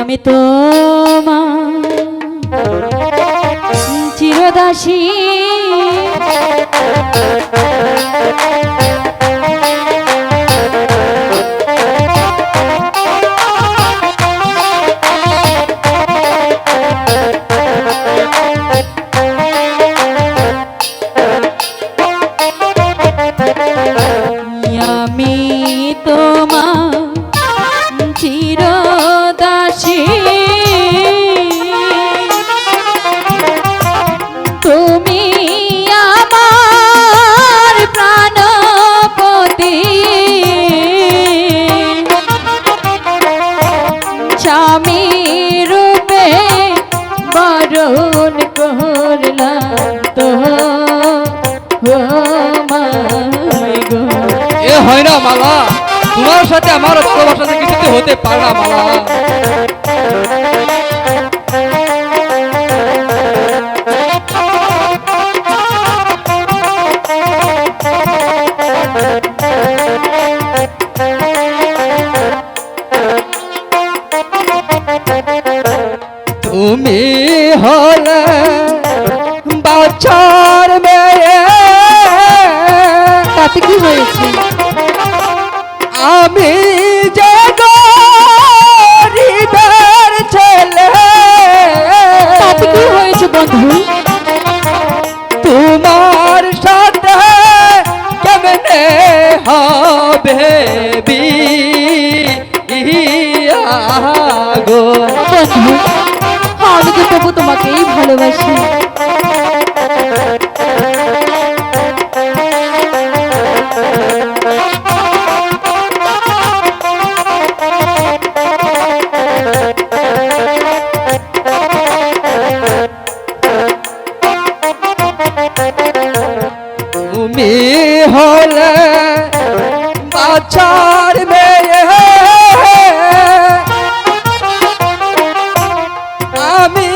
আমি তোমার চিরদাসী হয় না মালা। তোমার সাথে আমার ভালোবাসাতে কিছুতে হতে পারে না মালা। তুমি হলে তুমি হলে বাচ্চার মেয়ে আমি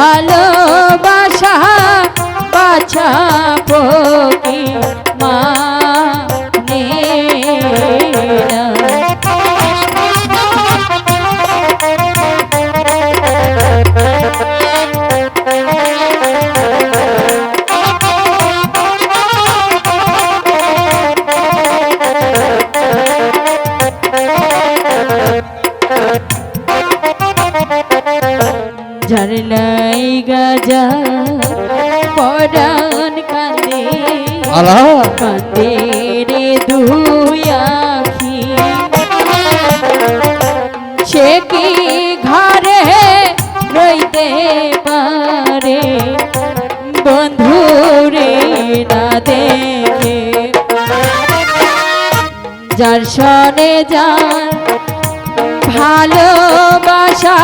ভালোবাসা ঝরলাই গাজা পরাণ কান্দে কান্দে রে দুয়াখি সে কি ঘরে রইতে পারে? বন্ধু রে না দেখে। যার সনে যার ভালোবাসা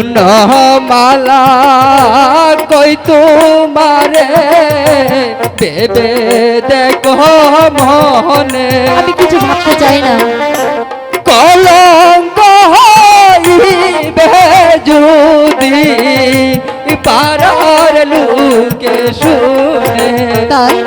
শুন মালা কই তোমারে? বেবে দেখো মনে। আমি কিছু ভাবতে চাই না। কলঙ্ক হইবে যদি পারার লোকে শুনে। তাই?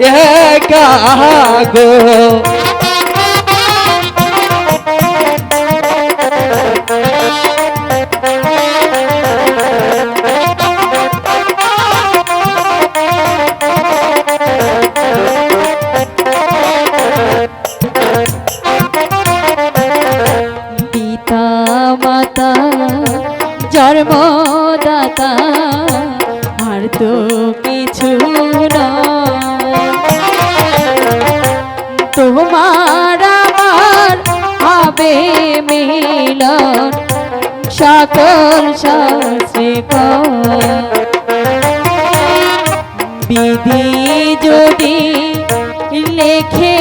ये कहा गो? जन्मदाता তোমার আমার হবে মিলন সকল শাস্ত্রে বিধি যদি লেখে